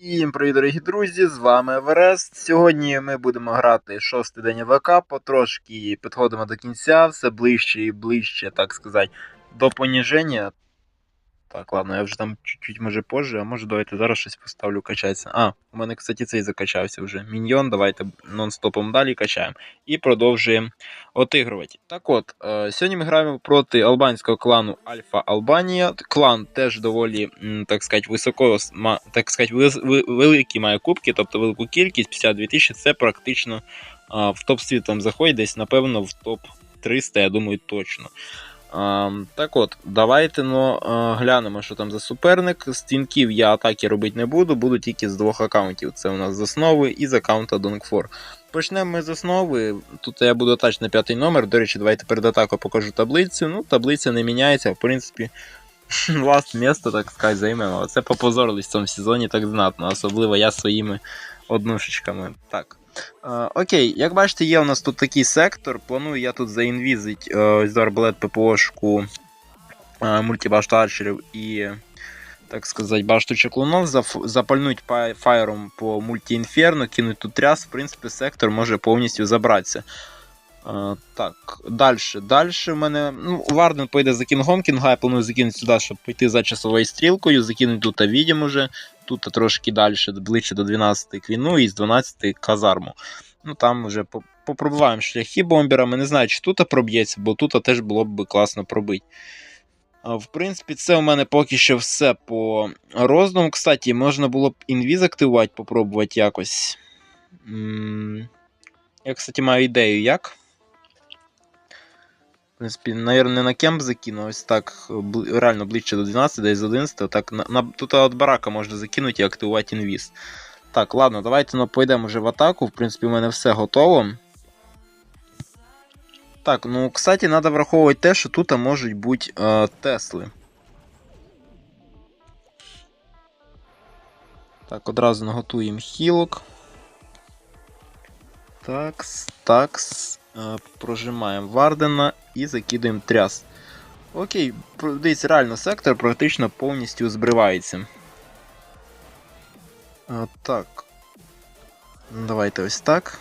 Всім привіт, дорогі друзі! З вами Еверест. Сьогодні ми будемо грати шостий день ВК, потрошки підходимо до кінця, все ближче і ближче, так сказати, до поніження. Так, ладно, я вже там чуть-чуть може позже, а може давайте зараз щось поставлю качатися. А, у мене, кстати, цей закачався вже. Міньйон, давайте нон-стопом далі качаємо. І продовжуємо отигрувати. Так от, е, сьогодні ми граємо проти албанського клану Альфа Албанія. Клан теж доволі, так сказати, високо, так сказати, великі має кубки, тобто велику кількість, 52 тисячі, це практично а, в топ світ там заходить, десь, напевно, в топ 300, я думаю, точно. А, так от, давайте ну, глянемо, що там за суперник. Стінків я атаки робити не буду, буду тільки з двох аккаунтів. Це у нас з основи і з аккаунта Donkfor. Почнемо ми з основи. Тут я буду тач на п'ятий номер. До речі, давайте перед атакою покажу таблицю. Ну, таблиця не міняється, в принципі. Ласт місто, так сказати, займемо. Це попозорились в цьому сезоні так знатно, особливо я своїми однушечками. Так. Е, окей, як бачите, є у нас тут такий сектор. Планую я тут заінвізить е, арбалет ППОшку е, мультибашту арчерів і, так сказати, башту чеклунов, запальнуть па- фаєром по мультіінферно, кинуть тут тряс, в принципі, сектор може повністю забратися. Е, так, далі. Далі в мене. Ну, Варден поїде за кінгом. Кінга я планую закинути сюди, щоб пойти за часовою стрілкою, закинути тут відім уже. Тут трошки далі, ближче до 12 квіну і з 12 казарму. Ну там вже попробуваємо шляхи бомберами. Не знаю, чи тут проб'ється, бо тут теж було б класно пробити. В принципі, це у мене поки що все по роздуму. Кстати, можна було б інвіз активувати, попробувати якось. Я, кстати, маю ідею, як. В принципі, наверное, не на кемп закину, ось так реально ближче до 12, десь з 11. Так, на, на, тут от барака можна закинути і активувати інвіз. Так, ладно, давайте ну, пойдемо вже в атаку. В принципі, у мене все готово. Так, ну, кстати, треба враховувати те, що тут можуть бути е, Тесли. Так, одразу наготуємо хілок. Такс, такс. Е, прожимаємо Вардена і закидуємо тряс. Окей, дивіться, реально сектор практично повністю збривається. А, так. Ну, Давайте ось так.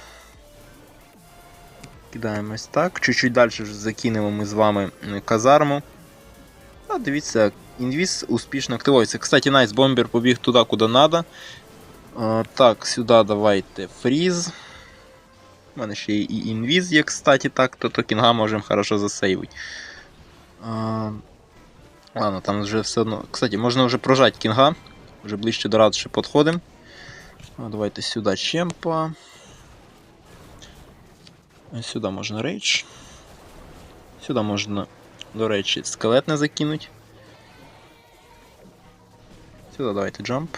Кидаємо ось так. Чуть-чуть далі закинемо ми з вами казарму. А дивіться, інвіз успішно активується. Кстати, Найс бомбер побіг туди, куди треба. Так, сюди давайте фріз. У мене ще і інвіз є, кстати, так, то, то кінга можемо хорошо засейвити. А, ладно, там вже все одно. Кстати, можна вже прожати кінга. Вже ближче до радші підходимо. Давайте сюди чемпа. Сюди можна рейдж. Сюди можна, до речі, скелет не закинути. Сюди давайте джамп.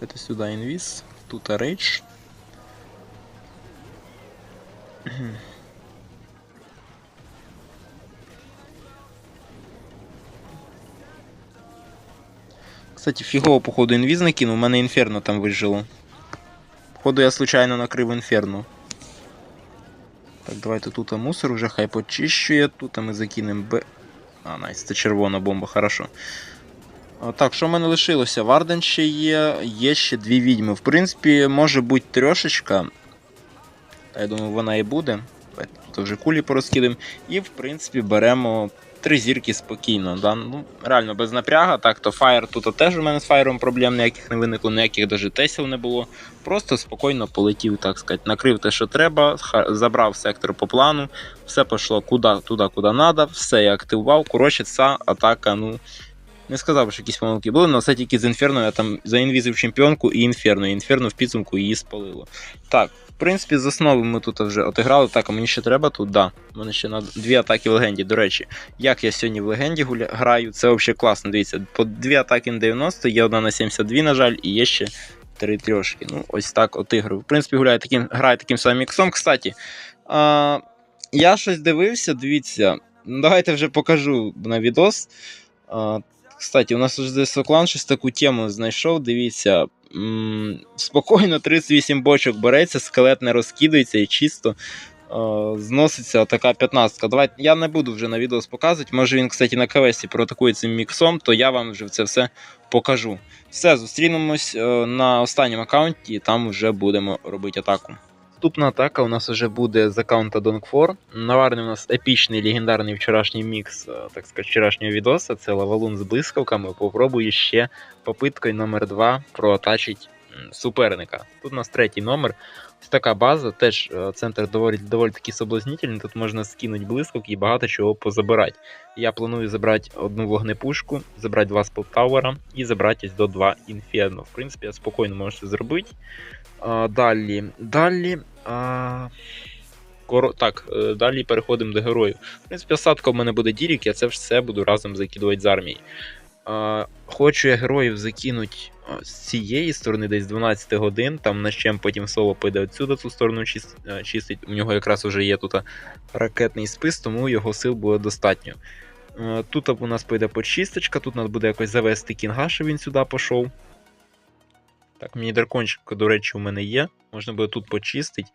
Это сюда инвиз, тут рейдж. Кстати, фігово, походу, інвіз накинув, у мене інферно там вижило. Походу я случайно накрив інферно. Так, давайте тут мусор вже хай почищує. Тут ми закинемо Б. А, найс, це червона бомба, хорошо. Так, що в мене лишилося? Варден ще є, є ще дві відьми. В принципі, може бути трьошечка. Я думаю, вона і буде. Тут вже кулі порозкидаємо. І, в принципі, беремо три зірки спокійно. Да? Ну, реально без напряга. Так, то фаєр тут теж у мене з фаєром проблем ніяких не виникло, ніяких навіть тесів не було. Просто спокійно полетів, так сказати, накрив те, що треба, забрав сектор по плану, все пішло куди, туди, куди треба, все я активував. Коротше, ця атака, ну. Не сказав, що якісь помилки були, але все тільки з Інферно я там заінвізив чемпіонку і Інферно. І Інферно в підсумку її спалило. Так, в принципі, з основи ми тут вже отиграли. Так, а мені ще треба тут, да. У мене ще на дві атаки в легенді. До речі, як я сьогодні в легенді гуля... граю, це взагалі класно. Дивіться, по дві атаки на 90, є одна на 72, на жаль, і є ще три трьошки. Ну, ось так отиграю. В принципі, гуляю таким, граю таким самим міксом. Кстати, а, я щось дивився, дивіться. Ну, Давайте вже покажу на відос. Кстати, у нас вже Соклан щось таку тему знайшов. Дивіться. Спокійно 38 бочок береться, скелет не розкидається і чисто зноситься така 15. Давайте я не буду вже на відео показувати. Може він, кстати, на КВСі проатакує цим міксом, то я вам вже це все покажу. Все, зустрінемось е, на останньому аккаунті, і там вже будемо робити атаку. Наступна атака у нас вже буде з аккаунта Donkfor. Наварний у нас епічний легендарний вчорашній мікс, е, так сказати, вчорашнього відоса. Це лавалун з блискавками. Попробую ще попиткою номер 2 проатачить суперника. Тут у нас третій номер. Така база, теж е, центр доволі, доволі таки соблазнительний. Тут можна скинути блискавки і багато чого позабирати. Я планую забрати одну вогнепушку, забрати два спелтауера і забрати ось до два інферно. В принципі, я спокійно можу це зробити. А, далі. Далі. А... Коро... Так, е, далі переходимо до героїв. В принципі, осадка в мене буде Дірік, я це все буду разом закидувати з армії. А, хочу я героїв закинути з цієї сторони, десь 12 годин. Там на чим потім соло піде отсюди цю сторону е, чистить. У нього якраз вже є тут ракетний спис, тому його сил буде достатньо. Е, Тут у нас піде почисточка, тут треба буде якось завести кінга, щоб він сюди пішов. Так, мені дракончик, до речі, у мене є. Можна буде тут почистити.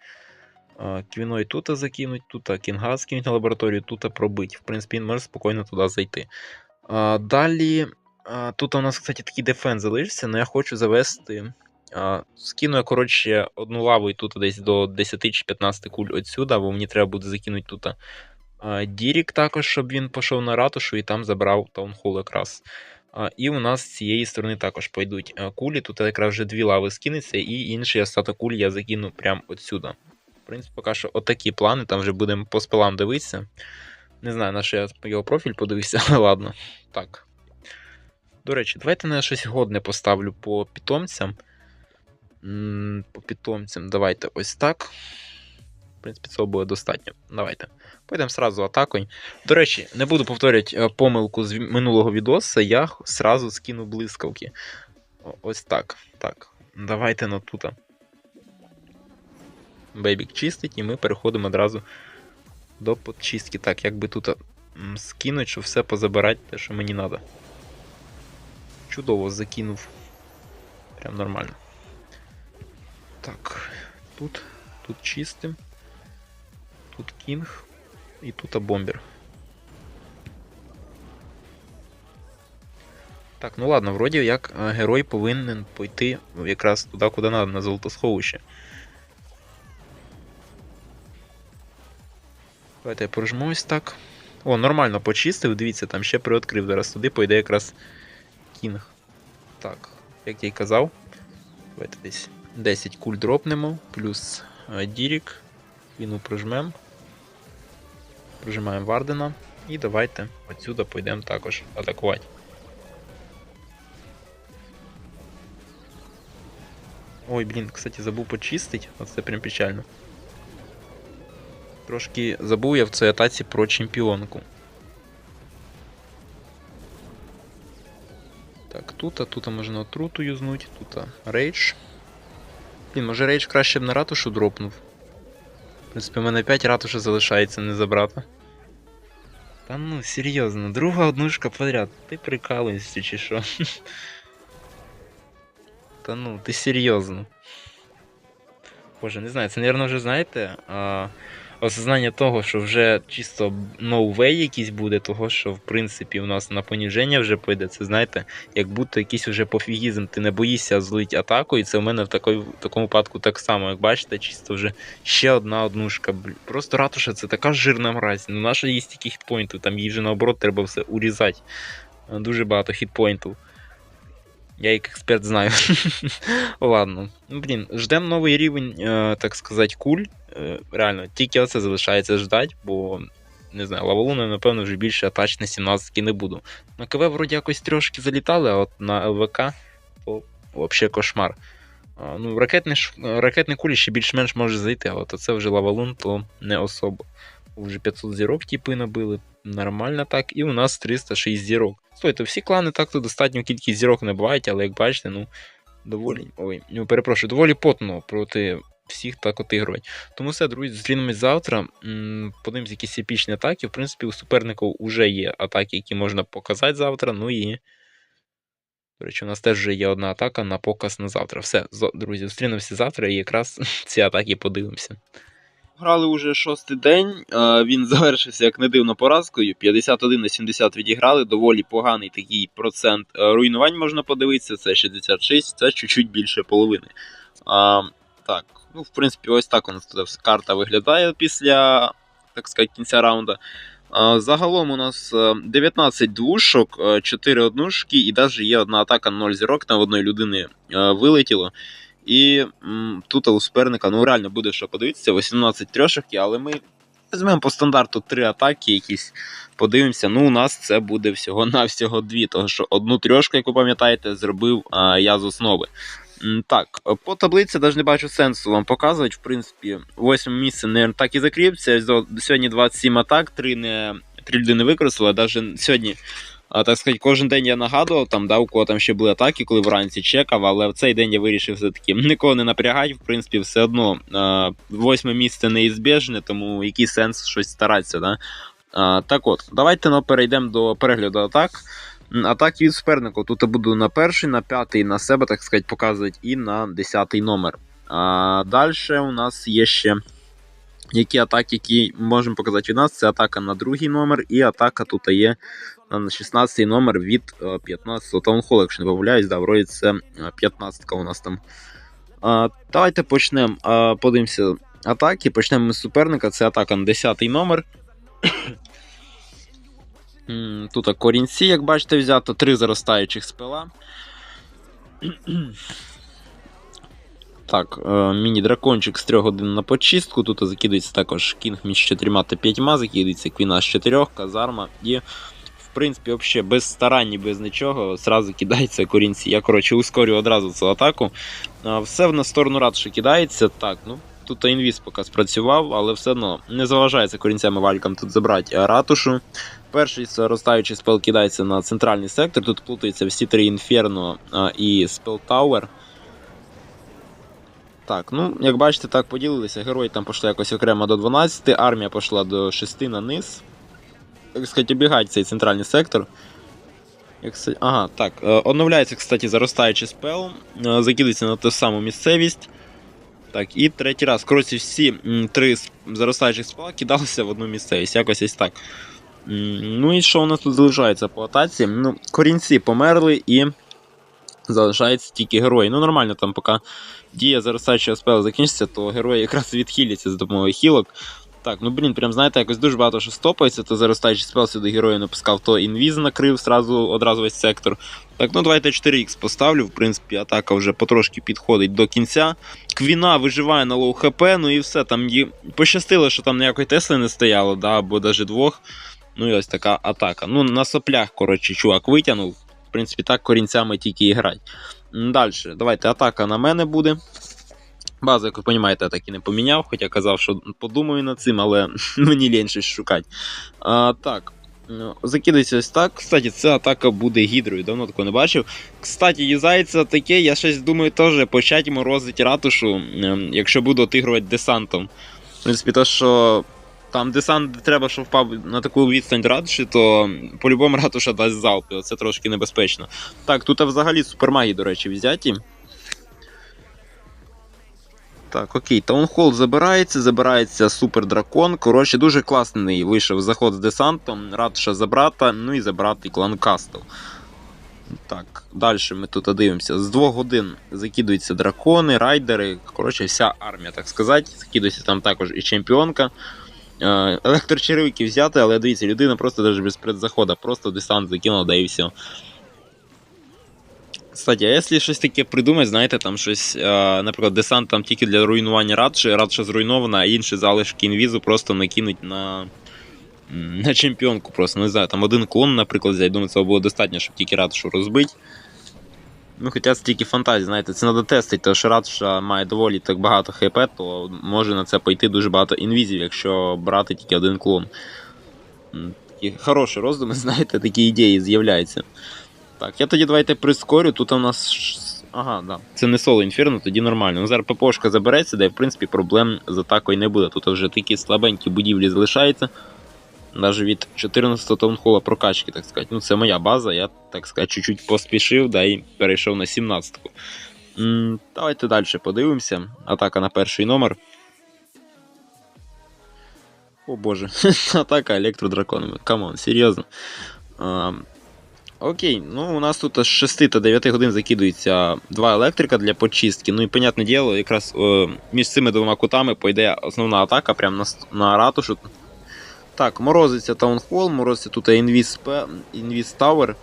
Квіной тут закинуть, тут кінга скинуть на лабораторію, тут пробити. В принципі, він може спокійно туди зайти. Далі. А, Тут у нас, кстати, такий дефенс залишився, але я хочу завести. а, Скину я, коротше, одну лаву і тут десь до 10 чи 15 куль отсюда, бо мені треба буде закинути тут а, Дірік також, щоб він пішов на ратушу і там забрав таунхол якраз. А, І у нас з цієї сторони також пойдуть кулі. Тут якраз вже дві лави скинеться, і інший остаток куль я закину прямо отсюда. В принципі, поки що отакі плани, там вже будемо по спилам дивитися. Не знаю, на що я його профіль подивився, але ладно. Так. До речі, давайте на щось годне поставлю по питомцям. По питомцям, давайте ось так. В принципі, цього буде достатньо. Давайте. Пойдемо сразу атакою. До речі, не буду повторювати е, помилку з минулого відоса, я сразу скину блискавки. Ось так. Так. Давайте на тута. Бейбік чистить, і ми переходимо одразу до подчистки. Так, як би тут скинуть, щоб все позабирати, те, що мені треба. Чудово закинув. Прям нормально. Так, тут, тут чистим. Тут кінг. І тут бомбер. Так, ну ладно, вроді як е, герой повинен пойти якраз туди, куди треба, на золотосховище. Давайте я прожмусь так. О, нормально почистив, дивіться, там ще приоткрив. Зараз туди пойде якраз кінг. Так, як я й казав. Давайте десь 10 куль дропнемо, плюс е, Дірік. Віну прожмем. Прожимаємо Вардена. І давайте отсюди пойдемо також атакувати. Ой, блін, кстати, забув почистити. Оце прям печально. Трошки забув я в цій атаці про чемпіонку. Так, тут, а тут можна отруту юзнуть, тут рейдж. Блін, може рейдж краще б на ратушу дропнув. В принципі, у мене 5 ратуші залишається не забрати. Та ну, серйозно, друга однушка подряд. Ти прикалуєшся чи що? Та ну, ти серйозно. Боже, не знаю, це, мабуть, вже знаєте. А, осознання того, що вже чисто no way якийсь буде, того, що в принципі у нас на поніження вже пойде. Це знаєте, як будто якийсь вже пофігізм, ти не боїшся злить атаку, і це в мене в, такой, в такому випадку так само, як бачите, чисто вже ще одна однушка. Просто ратуша це така жирна мразь. Ну наша є стільки хітпоінтів, там їй вже наоборот треба все урізати. Дуже багато хітпоінтів. Я як експерт знаю. Ладно. Ну, блін, ждемо новий рівень, е, так сказати, куль. Е, реально, тільки оце залишається ждати, бо не знаю, лавалуни, напевно, вже більше атач на 17 не буду. На КВ вроді якось трошки залітали, а от на ЛВК то взагалі кошмар. А, ну, ракетні, ш- ракетні кулі ще більш-менш може зайти, а от це вже лавалун, то не особо. Вже 500 зірок типи набили. Нормально так, і у нас 306 зірок. Слухайте, всі клани так-то достатньо кількість зірок не бувають, але як бачите, ну, доволі. Ой, ну, перепрошую, доволі потно проти всіх так от ігрувати. Тому все, друзі, зустрінемось завтра. Подивимось якісь епічні атаки. В принципі, у суперників вже є атаки, які можна показати завтра. Ну і. До речі, у нас теж вже є одна атака на показ на завтра. Все, друзі, зустрінемося завтра і якраз ці атаки подивимося. Грали уже шостий день. е, Він завершився як не дивно поразкою. 51 на 70 відіграли. Доволі поганий такий процент е, руйнувань можна подивитися. Це 66, це чуть-чуть більше половини. А, так, ну в принципі, ось так у нас тут карта виглядає після, так сказати, кінця раунду. А, Загалом у нас е, 19 двушок, 4 однушки, і навіть є одна атака 0 зірок на одної людини е, вилетіло. І м, тут у суперника ну реально буде що подивитися, 18 трьошки, але ми візьмемо по стандарту 3 атаки якісь, подивимося. Ну, у нас це буде всього-навсього дві, тому що одну трьошку, як ви пам'ятаєте, зробив а, я з основи. Так, по таблиці навіть не бачу сенсу вам показувати. В принципі, восьме місце не так і закріпиться. Сьогодні 27 атак, 3 не 3 людини використали. Навіть сьогодні, а, так сказати, кожен день я нагадував, там, да, у кого там ще були атаки, коли вранці чекав, але в цей день я вирішив все-таки нікого не напрягати. В принципі, все одно восьме місце неізбіжне, тому який сенс щось старатися. Да? А, так от, давайте ну, перейдемо до перегляду атак. Атаки від суперника. Тут я буду на перший, на п'ятий, на себе, так сказати, показувати, і на десятий номер. А далі у нас є ще які атаки, які можемо показати від нас. Це атака на другий номер, і атака тут є на 16 номер від 15-го таунхолу, якщо не помиляюсь, да, вроді це 15-ка у нас там. А, давайте почнемо. Подивимося атаки. Почнемо з суперника. Це атака на 10 номер. Тут корінці, як бачите, взято три заростаючих спела. Так, е, міні-дракончик з 3 годин на почистку. Тут закидується також кінг між 4 та 5, закидується квіна з 4, казарма і. В принципі, взагалі без старань і без нічого, зразу кидається корінці. Я, коротше, ускорю одразу цю атаку. А, Все на сторону ратуші кидається. Так, ну тут інвіз поки спрацював, але все одно не заважається корінцями валькам тут забрати ратушу. Перший розстаючий спел кидається на центральний сектор. Тут плутаються всі три інферно і спел Тауер. Так, ну, як бачите, так поділилися. Герої там пішли якось окремо до 12, армія пішла до 6 на низ. Так сказати, обігають цей центральний сектор. Як Ага, так. е, Оновляється, кстати, заростаючий спел. е, Закидується на ту саму місцевість. Так, і третій раз. Коротше, всі три заростаючих спела кидалися в одну місцевість. Якось ось так. Ну і що у нас тут залишається по атаці? Ну, корінці померли і залишаються тільки герої. Ну, нормально, там поки дія заростаючого спела закінчиться, то герої якраз відхиляться з допомогою хілок. Так, ну блін, прям знаєте, якось дуже багато що стопається, то заростаючий спел сюди герою напускав, то інвіз накрив сразу, одразу весь сектор. Так, ну давайте 4х поставлю. В принципі, атака вже потрошки підходить до кінця. Квіна виживає на лоу хп, ну і все. Там їй пощастило, що там ніякої Тесли не стояло, да, або навіть двох. Ну і ось така атака. Ну, на соплях, коротше, чувак витягнув. В принципі, так корінцями тільки і грать. Далі, давайте атака на мене буде. Базу, як ви розумієте, я так і не поміняв, хоча казав, що подумаю над цим, але мені лінь щось шукати. А, так. ну, Закидається ось так. Кстати, ця атака буде гідрою, давно такого не бачив. Кстати, юзається таке, я щось думаю теж почати морозити ратушу, якщо буду отигрувати десантом. В принципі, то, що там десант треба, щоб впав на таку відстань ратуші, то по-любому ратуша дасть залп, це трошки небезпечно. Так, тут взагалі супермаги, до речі, взяті. Так, окей, таунхол забирається, забирається супер дракон. Коротше, дуже класний вийшов заход з десантом. Ратуша забрата, ну і забрати клан. Так, далі ми тут дивимося. З двох годин закидуються дракони, райдери. Коротше, вся армія, так сказати. Закидується там також і чемпіонка. Е, Електрочеревики взяти, але дивіться, людина просто навіть без предзаходу, просто десант закинула, да і все. Кстати, а якщо щось таке придумати, знаєте, там щось, е, наприклад, десант там тільки для руйнування ратші, ратша зруйнована, а інші залишки інвізу просто накинуть на, на чемпіонку. Просто не знаю, там один клон, наприклад, взяти, думаю, цього було достатньо, щоб тільки ратшу розбити. Ну, хоча це тільки фантазія, знаєте, це треба тестити, тому що ратша має доволі так багато хп, то може на це пойти дуже багато інвізів, якщо брати тільки один клон. Такі хороші роздуми, знаєте, такі ідеї з'являються. Так, я тоді давайте прискорю. Тут у нас. Ага, да. Це не соло інферно, тоді нормально. Ну, зараз ППОшка забереться, де в принципі проблем з атакою не буде. Тут вже такі слабенькі будівлі залишаються. Навіть від 14-го таунхола прокачки, так сказати. Ну, це моя база, я, так сказати, чуть-чуть поспішив, да і перейшов на 17-ку. М, Давайте далі подивимося. Атака на перший номер. О боже, атака електродраконами. Камон, серйозно. А, окей, ну у нас тут з 6 та 9 годин закидується два електрика для почистки. Ну і, понятне діло, якраз о, між цими двома кутами пойде основна атака прямо на, на ратушу. Так, морозиться таунхол, морозиться тут інвіз, Tower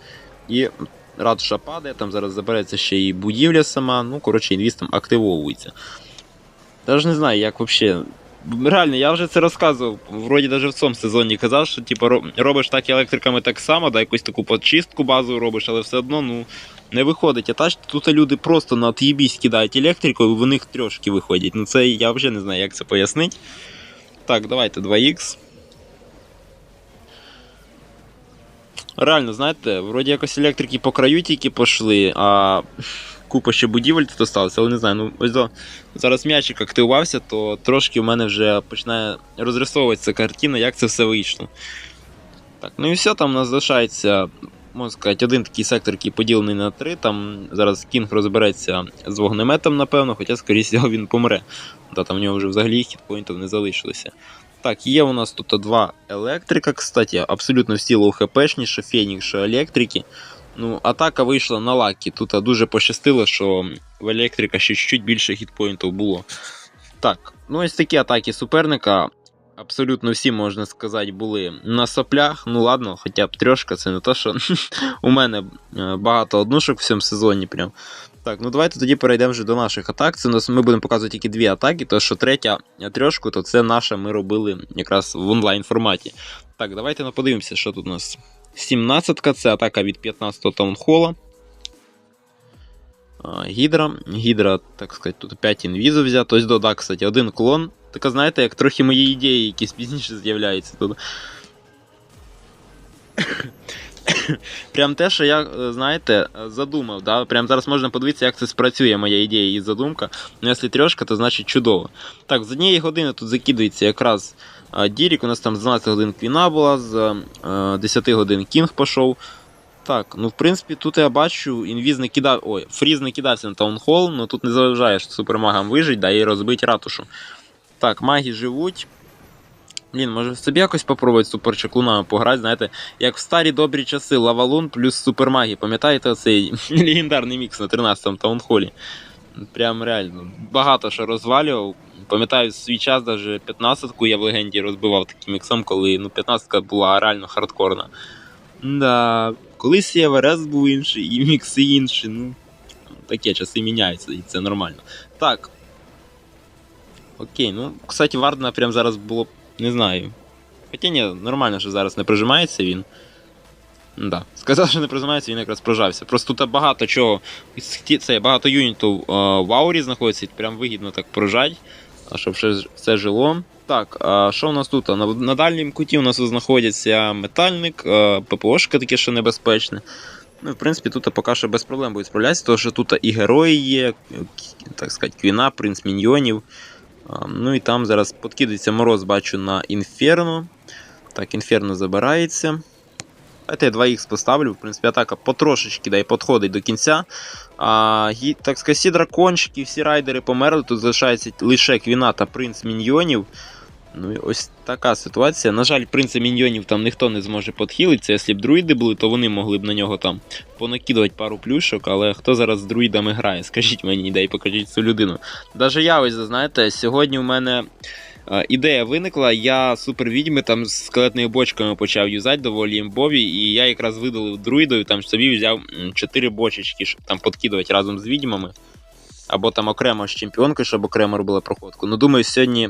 і ратуша падає, там зараз забереться ще і будівля сама. Ну, коротше, інвіз там активовується. Даже не знаю, як взагалі. Реально, я вже це розказував. Вроді навіть в цьому сезоні казав, що типу, робиш так електриками так само, да, якусь таку почистку базову робиш, але все одно ну, не виходить. А та тут люди просто на от'єбісь кидають електрику, і в них трьошки виходять. Ну це я вже не знаю, як це пояснити. Так, давайте 2х. Реально, знаєте, вроді якось електрики по краю тільки пішли, а купа ще будівель тут осталося, але не знаю, ну ось до, зараз м'ячик активувався, то трошки в мене вже починає розрисовуватися картина, як це все вийшло. Так, ну і все, там у нас залишається, можна сказати, один такий сектор, який поділений на три. Там зараз Кінг розбереться з вогнеметом, напевно, хоча, скоріше він помре. Та там в нього вже взагалі хітпоінтів не залишилося. Так, є у нас тут два електрика, кстати, абсолютно всі лоу-хпшні, що Фенікс, що електрики. Ну, атака вийшла на лакі. Тут дуже пощастило, що в електрика ще чуть більше хітпоінтів було. Так, ну ось такі атаки суперника. Абсолютно всі, можна сказати, були на соплях. Ну ладно, хоча б трьошка, це не то, що у мене е, багато однушок в цьому сезоні. Прям. Так, ну давайте тоді перейдемо вже до наших атак. Це у нас ми будемо показувати тільки дві атаки, то що третя трьошку, то це наша ми робили якраз в онлайн форматі. Так, давайте ну, подивимося, що тут у нас. 17-ка це атака від 15-го таунхола. Гідра. Гідра, так сказати, тут 5 інвізів взято. Ось дода, кстати, один клон. Така, знаєте, як трохи мої ідеї, якісь пізніше з'являються тут. Прям те, що я, е, знаєте, задумав. Да? Прям зараз можна подивитися, як це спрацює моя ідея і задумка. Ну, якщо трьошка, то значить чудово. Так, з однієї години тут закидується якраз а, Дірік. У нас там з 12 годин Квіна була, з а, 10 годин Кінг пішов. Так, ну в принципі, тут я бачу, інвіз не кидав. Ой, фріз не кидався на таунхол, але тут не заважає, що супермагам вижить, да, і розбить ратушу. Так, маги живуть. Блін, може собі якось попробувати з суперчаклунами пограти, знаєте, як в старі добрі часи Лавалун плюс супермаги. Пам'ятаєте оцей легендарний мікс на 13-му таунхолі? Прям реально. Багато що розвалював. Пам'ятаю, свій час навіть 15-ку я в легенді розбивав таким міксом, коли ну, 15-ка була реально хардкорна. Да, колись і Еверест був інший, і мікси інші. Ну, таке часи міняються, і це нормально. Так. Окей, ну, кстати, Вардена прям зараз було не знаю. Хоча ні, нормально, що зараз не прижимається він. Да. Сказав, що не прижимається, він якраз прожався. Просто тут багато чого. Це багато юнітів е, в аурі знаходиться, прям вигідно так прожать, щоб все, жило. Так, а що у нас тут? На, на дальнім куті у нас знаходиться метальник, е, ППОшка таке, що небезпечне. Ну, в принципі, тут поки що без проблем буде справлятися, тому що тут і герої є, так сказати, квіна, принц міньйонів. Ну і там зараз подкидається мороз, бачу, на інферно. Так, інферно забирається. Давайте я 2х поставлю. В принципі, атака потрошечки да, і підходить до кінця. А, гі, так сказати, всі дракончики, всі райдери померли. Тут залишається лише квіна та принц міньйонів. Ну і ось така ситуація. На жаль, принца міньйонів там ніхто не зможе підхилитися. Якщо б друїди були, то вони могли б на нього там понакидувати пару плюшок, але хто зараз з друїдами грає? Скажіть мені, дай покажіть цю людину. Даже я ось, знаєте, сьогодні у мене. Е, Ідея виникла, я супервідьми там з скелетними бочками почав юзати доволі імбові, і я якраз видалив друїдою, там собі взяв 4 бочечки, щоб там подкидувати разом з відьмами. Або там окремо з чемпіонкою, щоб окремо робила проходку. Ну, думаю, сьогодні.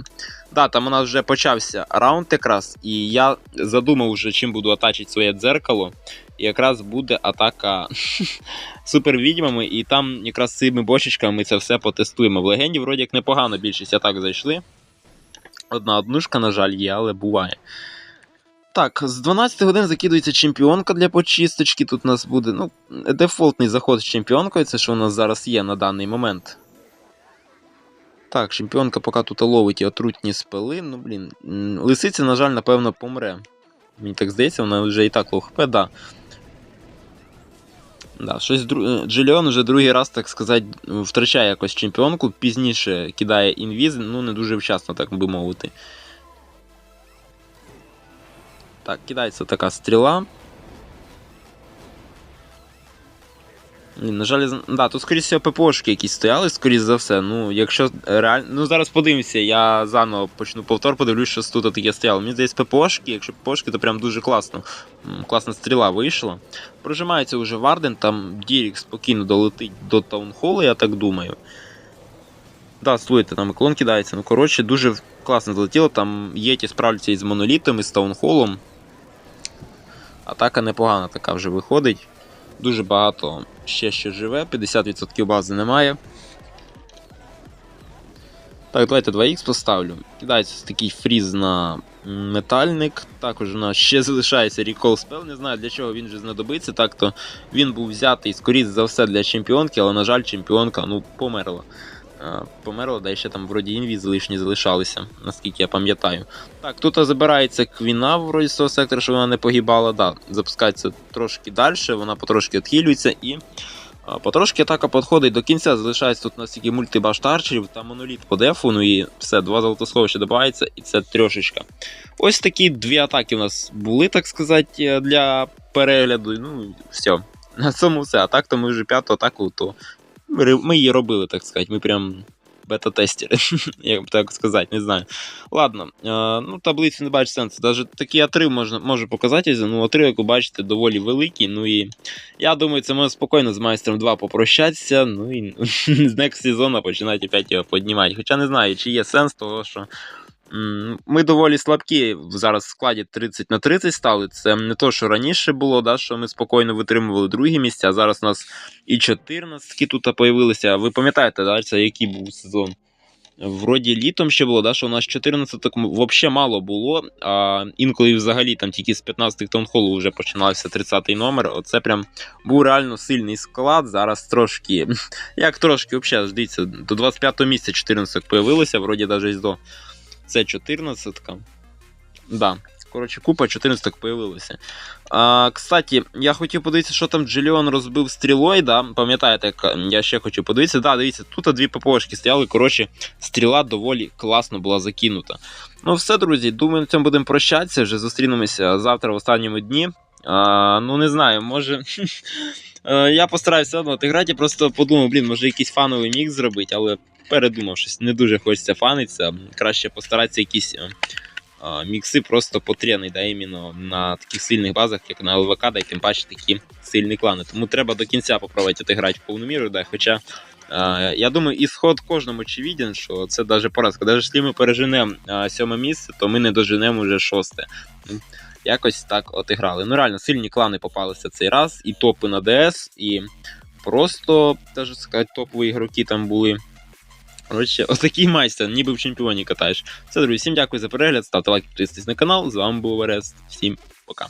Да, там у нас вже почався раунд якраз, і я задумав вже, чим буду атачити своє дзеркало. І якраз буде атака супервідьмами, і там якраз цими бочечками ми це все потестуємо. В легенді, вроді як непогано більшість атак зайшли. Одна однушка, на жаль, є, але буває. Так, з 12 годин закидується чемпіонка для почисточки. Тут у нас буде ну, дефолтний заход з чемпіонкою, це що у нас зараз є на даний момент. Так, чемпіонка поки тут ловить і отрутні спели. Ну, блін. Лисиця, на жаль, напевно, помре. Мені так здається, вона вже і так лоу да. Да, щось дру... е, Джеліон вже другий раз, так сказати, втрачає якось чемпіонку, пізніше кидає інвіз, ну не дуже вчасно, так би мовити. Так, кидається така стріла. На жаль, да, тут, скоріше всього, ППОшки якісь стояли, скоріше за все. Ну, якщо реально. Ну, зараз подивимося, я заново почну повтор, подивлюсь, що тут таке стояло. Мені здається, ППОшки, якщо ППОшки, то прям дуже класно. Класна стріла вийшла. Прожимається вже Варден, там Дірік спокійно долетить до таунхолу, я так думаю. Да, слухайте, там клон кидається. Ну, коротше, дуже класно залетіло. Там Єті справляться із монолітом, із таунхолом. Атака непогана така вже виходить. Дуже багато ще що живе, 50% бази немає. Так, давайте 2х поставлю. Кидається такий фріз на метальник. Також у нас ще залишається Recall спел. Не знаю для чого він вже знадобиться. Так то він був взятий, скоріш за все, для чемпіонки, але, на жаль, чемпіонка ну, померла. Е, Померла, да ще там вроді інвіз лишні залишалися, наскільки я пам'ятаю. Так, тут забирається квіна вроді з того сектора, що вона не погибала. Да, запускається трошки далі, вона потрошки відхилюється і потрошки атака підходить до кінця. Залишається тут у нас тільки мультибаш тарчерів та моноліт по дефу. Ну і все, два золотосховища додається, і це трьошечка. Ось такі дві атаки у нас були, так сказати, для перегляду. Ну, все. На цьому все. А так то ми вже п'яту атаку, то ми, її робили, так сказати. Ми прям бета-тестери, як би так сказати, не знаю. Ладно, е, ну таблиці не бачу сенсу. Навіть такі А3 можна, можу показати. Ну, А3, як ви бачите, доволі великий. Ну і я думаю, це може спокійно з майстром 2 попрощатися. Ну і з next сезону починати опять його піднімати. Хоча не знаю, чи є сенс того, що. Ми доволі слабкі зараз в складі 30 на 30 стали. Це не то, що раніше було, да, що ми спокійно витримували другі місця. а Зараз у нас і 14 тут появилися. Ви пам'ятаєте, да, це який був сезон? Вроді літом ще було, да, що у нас 14 взагалі мало було, а інколи взагалі там тільки з 15-х таунхолу вже починався 30-й номер. Оце прям був реально сильний склад. Зараз трошки. Як трошки, взагалі, дивіться, до 25-го місця 14 появилося, вроді навіть до. Це 14. Да. Коротше, купа 14 появилося. А, кстати, я хотів подивитися, що там Джеліон розбив стрілою, да? Пам'ятаєте, я ще хочу подивитися. Да, дивіться, тут дві ППОшки стояли. Коротше, стріла доволі класно була закинута. Ну, все, друзі, думаю, на цьому будемо прощатися. Вже зустрінемося завтра в останньому дні. Ну, не знаю, може. е, Я постараюся одно грати, просто подумав, блін, може якийсь фановий мікс зробити, але передумав щось. Не дуже хочеться фанитися. Краще постаратися якісь. е, а, мікси просто потрені, да, іменно на таких сильних базах, як на ЛВК, да, і тим паче такі сильні клани. Тому треба до кінця попробувати отиграти в повну міру, да, хоча. а, Я думаю, ісход кожному очевиден, що це даже поразка. Даже якщо ми переженемо сьоме місце, то ми не доженемо вже шосте. Якось так отиграли. Ну реально, сильні клани попалися цей раз, і топи на ДС, і просто, даже сказати, топові ігроки там були. Коротше, отакий майстер, ніби в чемпіоні катаєш. Все, друзі, всім дякую за перегляд, ставте лайк, підписуйтесь на канал. З вами був Арест. Всім пока.